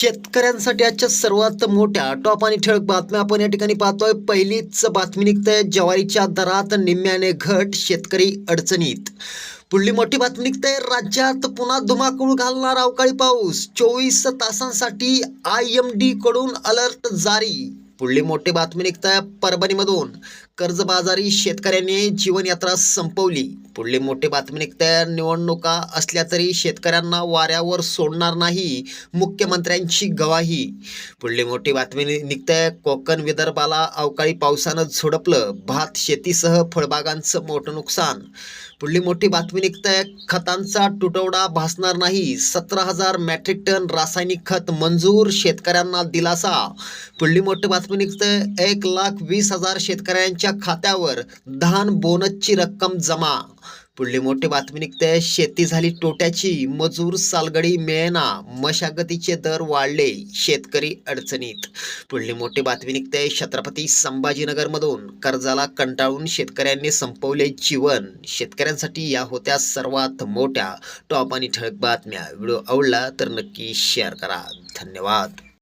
शेतकऱ्यांसाठी आजच्या सर्वात मोठ्या टॉप आणि ठळक बातम्या आपण या ठिकाणी पाहतोय. पहिलीच बातमी निघते ज्वारीच्या दरात निम्म्याने घट शेतकरी अडचणीत. पुढली मोठी बातमी निघते राज्यात पुन्हा धुमाकूळ घालणार अवकाळी पाऊस. चोवीस तासांसाठी आय एम डी कडून अलर्ट जारी. पुढली मोठी बातमी निघताय परभणीमधून. कर्जबाजारी शेतकऱ्यांनी जीवनयात्रा संपवली. पुढली मोठी बातमी निघताय निवडणुका असल्या तरी शेतकऱ्यांना वाऱ्यावर सोडणार नाही मुख्यमंत्र्यांची गवाही. पुढली मोठी बातमी निघताय कोकण विदर्भाला अवकाळी पावसानं झोडपलं. भात शेतीसह फळबागांचं मोठं नुकसान. पुढली मोठी बातमी निघताय खतांचा तुटवडा भासणार नाही. सतरा हजार मॅट्रिक टन रासायनिक खत मंजूर शेतकऱ्यांना दिलासा. पुढली मोठी बातमी निघताय. एक लाख वीस हजार शेतकऱ्यांच्या खात्यावर धान बोनसची रक्कम जमा. पुढली मोठी बातमी निघते शेती झाली टोट्याची मजूर सालगडी मिळेना. मशागतीचे दर वाढले. शेतकरी अडचणीत. पुढली मोठी बातमी निघते छत्रपती संभाजीनगरमधून कर्जाला कंटाळून शेतकऱ्यांनी संपवले जीवन. शेतकऱ्यांसाठी या होत्या सर्वात मोठ्या टॉप आणि ठळक बातम्या. व्हिडिओ आवडला तर नक्की शेअर करा. धन्यवाद.